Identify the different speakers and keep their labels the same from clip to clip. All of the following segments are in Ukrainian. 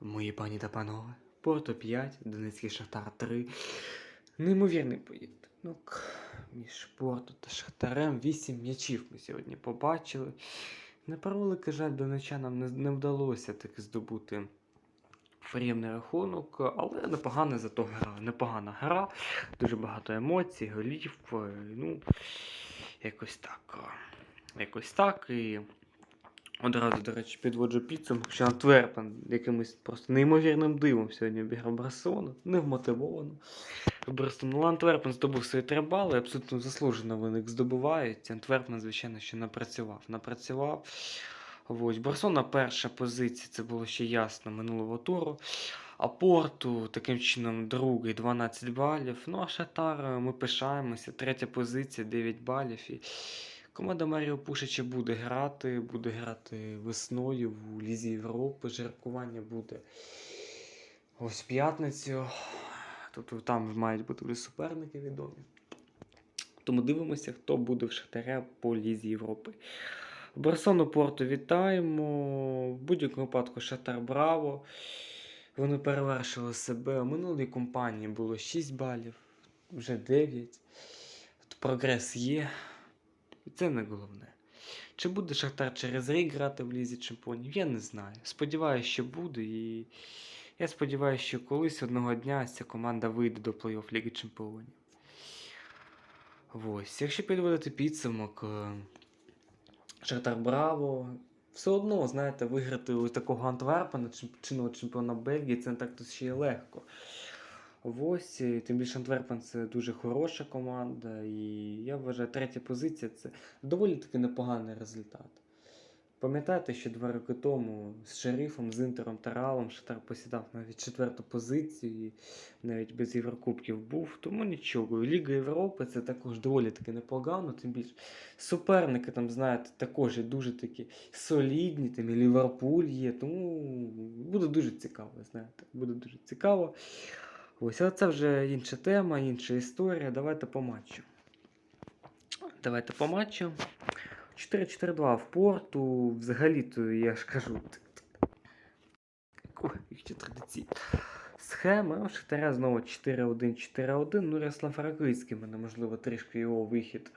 Speaker 1: Мої пані та панове, Порто 5, Донецький Шахтар 3. Неймовірний поєдинок між Порто та Шахтарем. 8 м'ячів ми сьогодні побачили. На превеликий жаль, донечанам не, не вдалося таки здобути приємний рахунок, але непогана зато гра. Непогана гра, дуже багато емоцій, голів. е, Ну, якось так. е, Якось так. І Одразу, до речі, підводжу підсумок, що Антверпен якимось просто неймовірним дивом сьогодні обіграв Барселону, невмотивовано. Барселона. Ну, Антверпен здобув свої три бали, абсолютно заслужено вони їх здобувають. Антверпен, звичайно, ще напрацював. Напрацював. Ось. Барселона перша позиція, це було ще ясно минулого туру. А Порту таким чином другий 12 балів. Ну а Шатар, ми пишаємося. Третя позиція 9 балів. І Команда Маріо Пушича буде грати, буде грати весною в Лізі Європи. Жеребкування буде ось п'ятницю. Тобто там мають бути вже суперники відомі. Тому дивимося, хто буде в Шахтаря по Лізі Європи. Барсону Порту вітаємо. В будь-якому випадку Шахтар Браво. Вони перевершили себе. У минулій компанії було 6 балів, вже 9. Прогрес є. І це не головне. Чи буде Шахтар через рік грати в Лізі Чемпіонів, я не знаю. Сподіваюся, що буде. І я сподіваюся, що колись одного дня ця команда вийде до плей-офф Ліги Чемпіонів. Ось. Якщо підводити підсумок, е, Шахтар Браво. Все одно, знаєте, виграти у такого Антверпена, чинного чемпіона Бельгії, це не так то ще й легко. Ось, тим більше Антверпен це дуже хороша команда, і я вважаю, третя позиція це доволі таки непоганий результат. Пам'ятаєте, що два роки тому з Шерифом, з Інтером та Реалом Шахтар посідав навіть четверту позицію і навіть без Єврокубків був, тому нічого. Ліга Європи це також доволі таки непогано, тим більше суперники там, знаєте, також є дуже такі солідні, там і Ліверпуль є, тому буде дуже цікаво, знаєте, буде дуже цікаво. Ось, але це вже інша тема, інша історія. Давайте по матчу. Давайте по матчу. 4-4-2 в порту. Взагалі-то я ж кажу. Ще. Схема. У Шахтаря знову 4-1-4-1. Ну, Ярослав Ракицький мене, можливо, трішки його вихід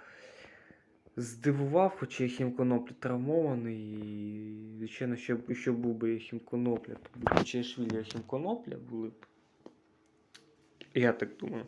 Speaker 1: здивував, хоча Єхім Коноплі травмований. І, звичайно, що, що був би Єхім Конопля, то був Чешвілі Єхім Конопля були б. Я так думаю.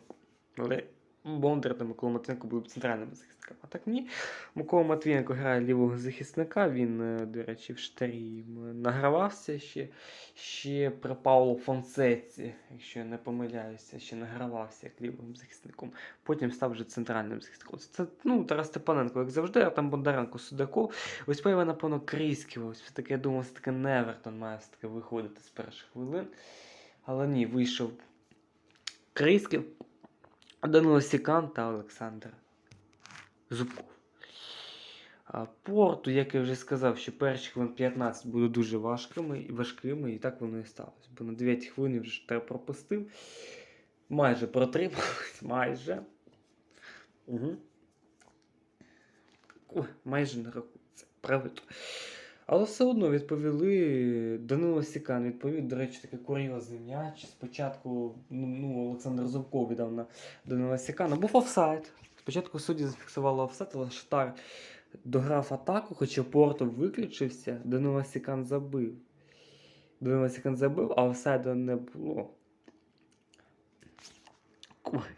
Speaker 1: Але Бондар та Микола Матвієнко були б центральними захисниками. А так ні. Микола Матвієнко грає лівого захисника. Він, е, до речі, в штарі награвався ще. Ще при Пауло Фонсеці, якщо я не помиляюся, ще награвався як лівим захисником. Потім став вже центральним захисником. Це ну, Тарас Степаненко, як завжди, а там Бондаренко Судаков. Ось поява, напевно, Крійський. Ось все-таки я думав, все-таки Невертон має все-таки виходити з перших хвилин. Але ні, вийшов Крийський, Данило Сікан та Олександр Зубков. Порту, як я вже сказав, що перші хвилин 15 будуть дуже важкими і важкими, і так воно і сталося. Бо на 9 хвилин вже те пропустив. Майже протримав, майже. Угу. Ой, майже не рахується. Правильно. Але все одно відповіли. Данило Сікан відповів, до речі, такий курйозний м'яч. Спочатку ну, ну, Олександр Зубков віддав на Данила Сікана. Був офсайд. Спочатку судді зафіксували офсайд, але Шатар дограв атаку, хоча Порто виключився, Данила Сікан забив. Данила Сікан забив, а офсайду не було.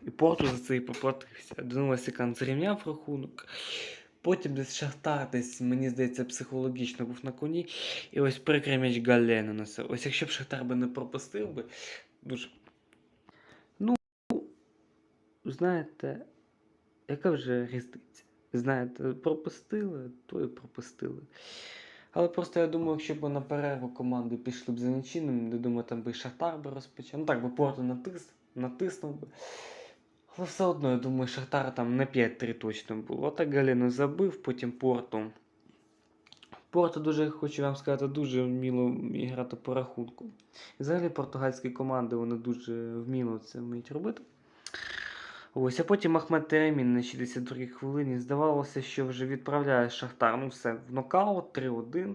Speaker 1: І Порту за це і поплатився. Данила Сікан зрівняв рахунок. Потім десь Шахтар десь, мені здається, психологічно був на коні. І ось прикрий м'яч Галлена носив. Ось якщо б Шахтар би не пропустив би, дуже. Ну, знаєте, яка вже різниця? Знаєте, пропустили, то і пропустили. Але просто я думаю, якщо б на перерву команди пішли б за нічийним, я думаю, там би і Шахтар би розпочав. Ну так би Порту натис, натиснув би. Але все одно, я думаю, Шахтар там на 5-3 точно було. Отак Галіну забив, потім Порту. Порту дуже, хочу вам сказати, дуже вміло грати по рахунку. І взагалі португальські команди вони дуже вміло це вміють робити. Ось, а потім Ахмед Теремін на 62-й хвилині здавалося, що вже відправляє Шахтар. Ну все, в нокаут 3-1.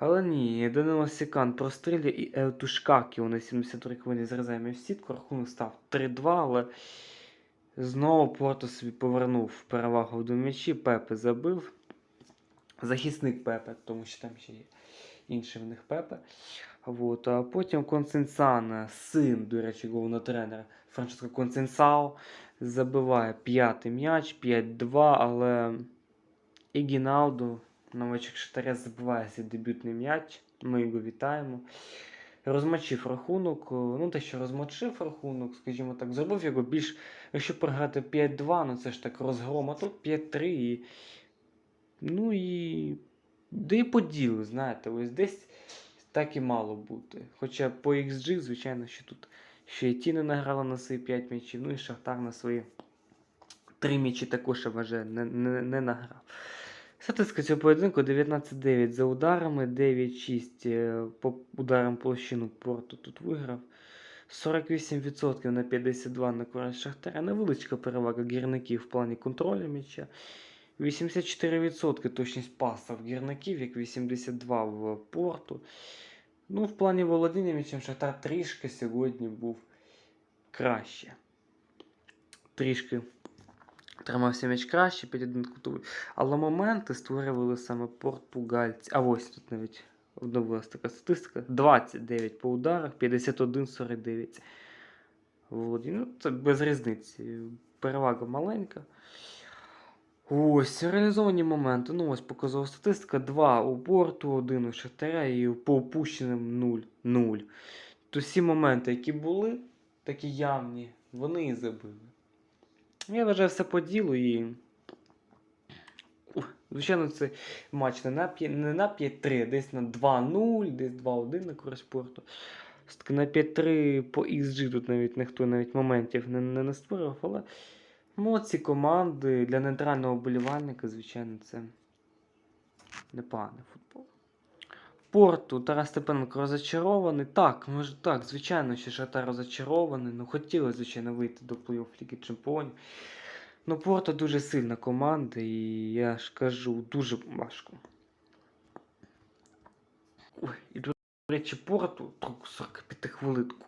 Speaker 1: Але ні, Данило Сікан прострілює і Елтушкакі на 73 хвилини зрізає м'яч в сітку. Рахунок став 3-2, але знову Порто собі повернув перевагу в м'ячі. Пепе забив. Захисник Пепе, тому що там ще є інший в них Пепе. Вот. А потім Консенсана, син, до речі, головного тренера Франческо Консенсао, забиває п'ятий м'яч, 5-2, але Ігіналду новачок Шахтаря забиває свій дебютний м'яч. Ми його вітаємо. Розмочив рахунок. е, Ну, те, що розмочив рахунок, скажімо так, зробив його більш. Якщо програти 5-2, ну це ж так розгром, а тут 5-3 і. Ну і. Да і по ділу, знаєте, ось десь так і мало бути. Хоча по XG, звичайно, що тут ще і Тіни награла на свої 5 м'ячів, ну і Шахтар на свої 3 м'ячі також я вважаю, не, не, не награв. Статистика цього поєдинку 19-9 за ударами, 9-6 е, по ударам площину Порту тут виграв. 48% на 52 на користь Шахтаря. Невеличка перевага гірників в плані контролю м'яча. 84% точність паса в гірників, як 82 в порту. Ну, в плані володіння м'ячем Шахтар трішки сьогодні був краще. Трішки тримався м'яч краще під кутовий. Але моменти створювали саме португальці. А ось тут навіть обновилась така статистика. 29 по ударах, 51-49. Володіння. Ну, це без різниці. Перевага маленька. Ось, реалізовані моменти. Ну, ось показова статистика. 2 у порту, 1 у Шахтаря і по опущеним 0. 0. То всі моменти, які були, такі явні, вони і забили. Я вважаю все по ділу і. Звичайно, це матч не на 5, не на 5-3, десь на 2-0, десь 2-1 на користь порту. Все-таки на 5-3 по XG тут навіть ніхто навіть моментів не, не, не але молодці команди для нейтрального вболівальника, звичайно, це непоганий футбол. Порту Тарас Степаненко розочарований. Так, може так, звичайно, що Шахтар розочарований. Ну, хотілося, звичайно, вийти до плей-офф Ліги Чемпіонів. Ну, Порто дуже сильна команда, і я ж кажу, дуже важко. Ой, і до речі, Порту, трохи 45 хвилинку,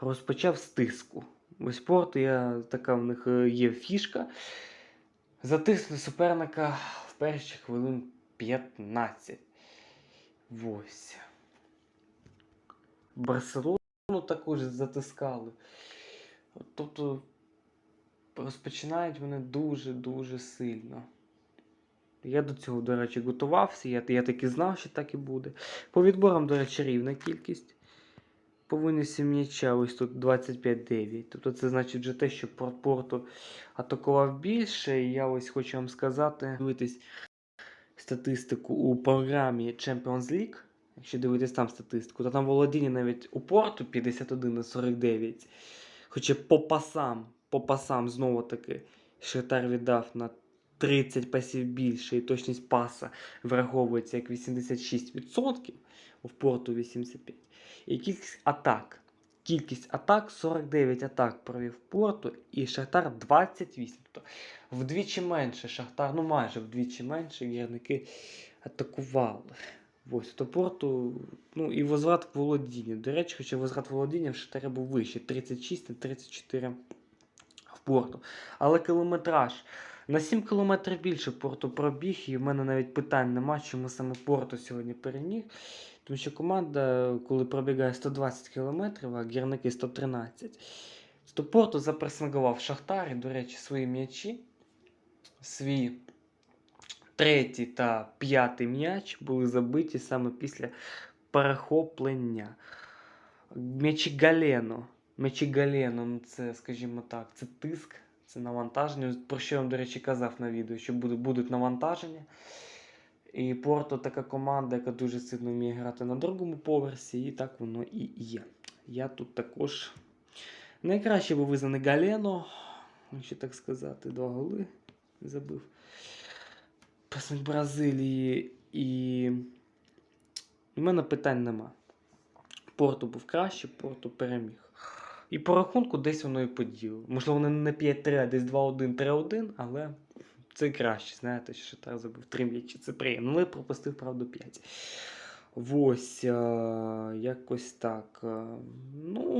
Speaker 1: розпочав з тиску. Ось Порту, я, така в них е, є фішка. Затисне суперника в перші хвилин 15. Ось. Барселону також затискали. Тобто розпочинають вони дуже-дуже сильно. Я до цього, до речі, готувався. Я, я таки знав, що так і буде. По відборам, до речі, рівна кількість. По винесі м'яча ось тут 25-9. Тобто це значить вже те, що Порт Порту атакував більше. І я ось хочу вам сказати, дивитись статистику у програмі Champions League. Якщо дивитись там статистику, то там володіння навіть у порту 51 на 49. Хоча по пасам, по пасам знову таки Шахтар віддав на 30 пасів більше, і точність паса враховується як 86%, у порту 85%. І кількість атак. Кількість атак 49 атак провів порту, і Шахтар 28. Тобто вдвічі менше Шахтар, ну майже вдвічі менше гірники атакували. Ось то порту, ну і возврат володіння. До речі, хоча возврат володіння в Шахтаря був вищий 36 на 34 в порту. Але кілометраж на 7 кілометрів більше порту пробіг, і в мене навіть питань нема, чому саме порту сьогодні переміг. Тому що команда, коли пробігає 120 кілометрів, а гірники 113, то порту запресингував Шахтар, і, до речі, свої м'ячі, свій третій та п'ятий м'яч були забиті саме після перехоплення. М'ячі Галено. М'ячі Галено, ну це, скажімо так, це тиск, це навантаження. Про що я вам, до речі, казав на відео, що будуть навантаження. І Порто така команда, яка дуже сильно вміє грати на другому поверсі, і так воно і є. Я тут також найкраще був визнаний Галено, якщо так сказати, два голи забив. Представник Бразилії і. У мене питань нема. Порту був краще, Порту переміг. І по рахунку десь воно і поділо. Можливо, не 5-3, а десь 2-1, 3-1, але це краще. Знаєте, що Шахтар забив 3 м'ячі. Це приємно. Але пропустив, правда, 5. Ось, а, якось так. а. Ну,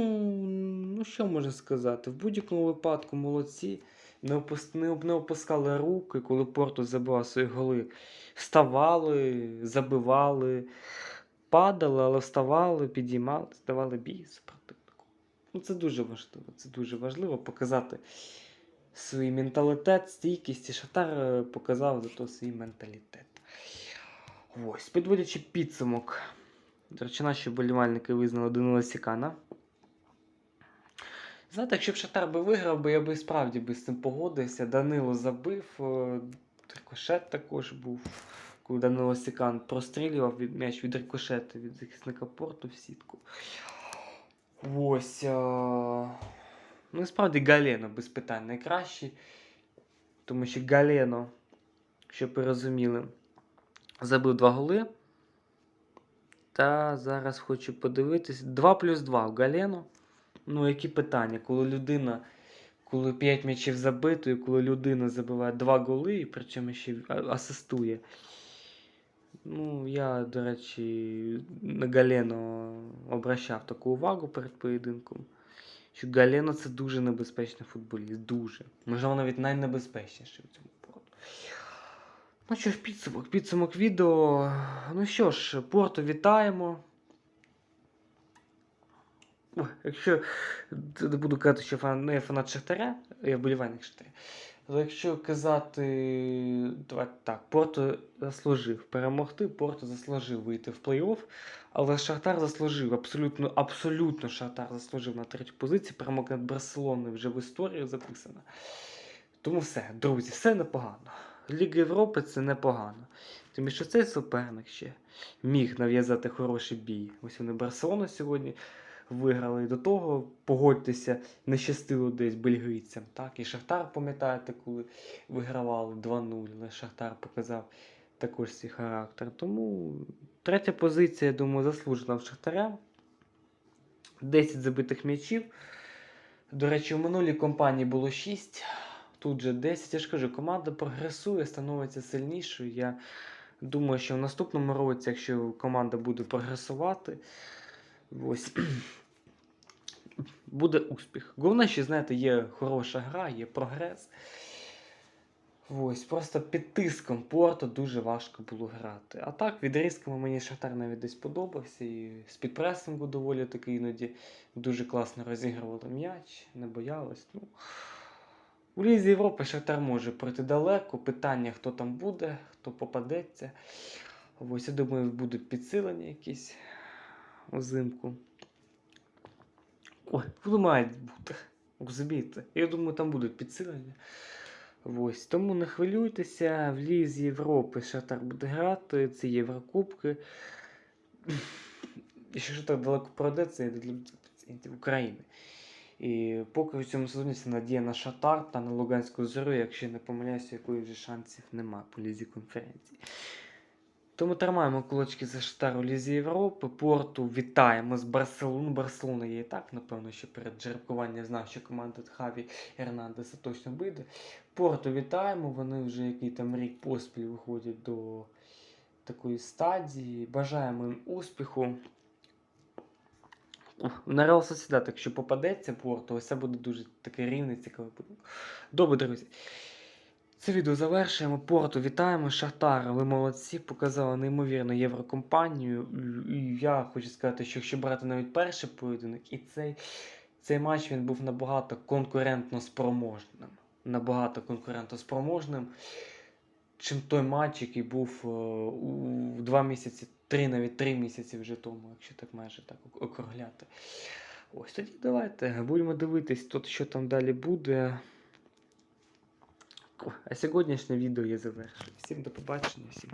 Speaker 1: ну, що можна сказати? В будь-якому випадку молодці. Не, опус... не, не опускали руки, коли Порту забивав свої голи. Вставали, забивали, падали, але вставали, підіймали, давали бій супротивнику. Ну, це дуже важливо. Це дуже важливо показати свій менталітет, стійкість. І Шахтар е, показав зато свій менталітет. Ось, підводячи підсумок. До речі, наші болівальники визнали Данила Сікана. Знаєте, якщо б Шахтар би виграв, би я би справді би з цим погодився. Данило забив, е, рикошет також був. Коли Данило Сікан прострілював від м'яч від рикошету від захисника порту в сітку. Ось. е, Ну, справді Галено без питань найкращий. Тому що Галено, щоб ви розуміли, забив два голи. Та зараз хочу подивитись. 2 плюс 2 в Галено. Ну, які питання? Коли людина, коли 5 м'ячів забито, і коли людина забиває 2 голи, і причому ще асистує. Ну, я, до речі, на Галено обращав таку увагу перед поєдинком. Що Галена це дуже небезпечний футболіст. Дуже. Можливо, навіть найнебезпечніший в цьому порту. Ну що ж, підсумок, підсумок відео. Ну що ж, Порту вітаємо. Якщо не буду казати, що фан, ну, я фанат Шахтаря, я вболівальник Шахтаря. Якщо казати, давайте так, Порто заслужив перемогти, Порто заслужив вийти в плей-офф, але Шахтар заслужив, абсолютно, абсолютно Шахтар заслужив на третю позицію, перемога над Барселоною вже в історію записана. Тому все, друзі, все непогано. Ліга Європи це непогано. Тому що цей суперник ще міг нав'язати хороший бій. Ось вони Барселону сьогодні виграли. До того, погодьтеся, не щастило десь бельгійцям. Так? І Шахтар, пам'ятаєте, коли вигравали 2-0, але Шахтар показав також свій характер. Тому третя позиція, я думаю, заслужена в Шахтаря. 10 забитих м'ячів. До речі, у минулій компанії було 6, тут же 10. Я ж кажу, команда прогресує, становиться сильнішою. Я думаю, що в наступному році, якщо команда буде прогресувати, ось, буде успіх. Головне, що, знаєте, є хороша гра, є прогрес. Ось, просто під тиском порту дуже важко було грати. А так, відрізками мені Шахтар навіть десь подобався. І з підпресингу доволі таки іноді дуже класно розігрували м'яч, не боялись. Ну, у Лізі Європи Шахтар може пройти далеко. Питання, хто там буде, хто попадеться. Ось, я думаю, будуть підсилення якісь взимку. Ой, вони мають бути. Розумієте? Я думаю, там будуть підсилення. Ось. Тому не хвилюйтеся, в Лізі Європи Шахтар буде грати, це Єврокубки. І що Шахтар далеко пройде, це для пацієнтів України. І поки в цьому сезоні це надія на Шахтар та на Луганську зорю, якщо не помиляюся, якої вже шансів немає по лізі конференції. Тому тримаємо кулачки за Шахтар у Лізі Європи. Порту вітаємо з Барселону. Барселона є і так, напевно, що перед жеребкуванням знав, що команда Хаві Ернандеса точно вийде. Порту вітаємо, вони вже який там рік поспіль виходять до такої стадії. Бажаємо їм успіху. На Реал Сосідат, якщо попадеться Порту, ось це буде дуже таке рівне, цікаве буде. Добре, друзі. Це відео завершуємо. Порту вітаємо. Шахтар, ви молодці, показали неймовірну єврокомпанію. Я хочу сказати, що якщо брати навіть перший поєдинок, і цей, цей матч він був набагато конкурентно спроможним. Набагато конкурентно спроможним, чим той матч, який був е, у два місяці, три, навіть три місяці вже тому, якщо так майже так округляти. Ось тоді давайте будемо дивитись, тут що там далі буде. А сьогоднішнє відео я завершую. Всім до побачення, всім.